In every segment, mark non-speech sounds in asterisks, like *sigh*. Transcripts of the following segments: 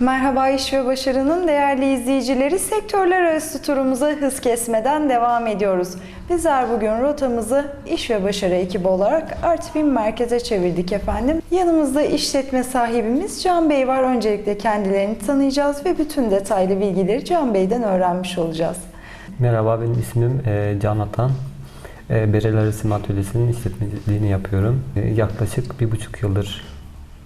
Merhaba İş ve Başarı'nın değerli izleyicileri sektörler arası turumuza hız kesmeden devam ediyoruz. Bizler bugün rotamızı İş ve Başarı ekibi olarak Artvin merkeze çevirdik efendim. Yanımızda işletme sahibimiz Can Bey var. Öncelikle kendilerini tanıyacağız ve bütün detaylı bilgileri Can Bey'den öğrenmiş olacağız. Merhaba benim ismim e, Can Atan. E, Bereler Resim Atölyesi'nin işletmeciliğini yapıyorum. E, yaklaşık bir buçuk yıldır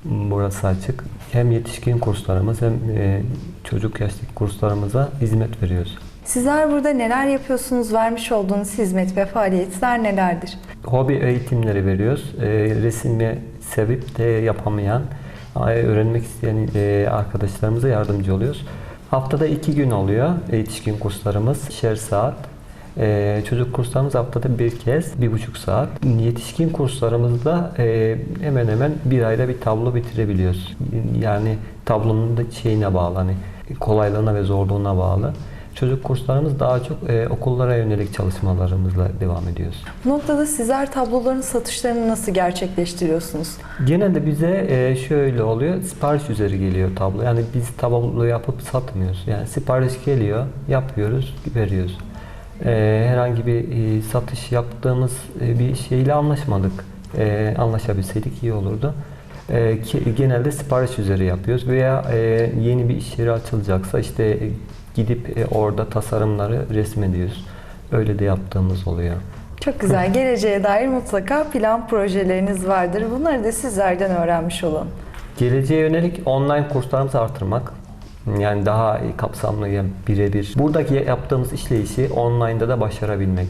burası açık. Hem yetişkin kurslarımız hem e, çocuk yaştaki kurslarımıza hizmet veriyoruz. Sizler burada neler yapıyorsunuz? Vermiş olduğunuz hizmet ve faaliyetler nelerdir? Hobi eğitimleri veriyoruz. E, resmi sevip de yapamayan, öğrenmek isteyen e, arkadaşlarımıza yardımcı oluyoruz. Haftada iki gün oluyor yetişkin kurslarımız. Şer saat. E, çocuk kurslarımız haftada bir kez, bir buçuk saat. Yetişkin kurslarımızda e, hemen hemen bir ayda bir tablo bitirebiliyoruz. Yani tablonun da şeyine bağlı, hani kolaylığına ve zorluğuna bağlı. Çocuk kurslarımız daha çok e, okullara yönelik çalışmalarımızla devam ediyoruz. Bu noktada sizler tabloların satışlarını nasıl gerçekleştiriyorsunuz? Genelde bize e, şöyle oluyor, sipariş üzeri geliyor tablo. Yani biz tablo yapıp satmıyoruz. Yani sipariş geliyor, yapıyoruz, veriyoruz. E, herhangi bir e, satış yaptığımız e, bir şeyle anlaşmadık. E, anlaşabilseydik iyi olurdu. E, ki- genelde sipariş üzeri yapıyoruz veya e, yeni bir iş yeri açılacaksa işte e, gidip e, orada tasarımları resmediyoruz. Öyle de yaptığımız oluyor. Çok güzel. *laughs* Geleceğe dair mutlaka plan projeleriniz vardır. Bunları da sizlerden öğrenmiş olun. Geleceğe yönelik online kurslarımızı artırmak. Yani daha kapsamlı, birebir. Buradaki yaptığımız işleyişi online'da da başarabilmek.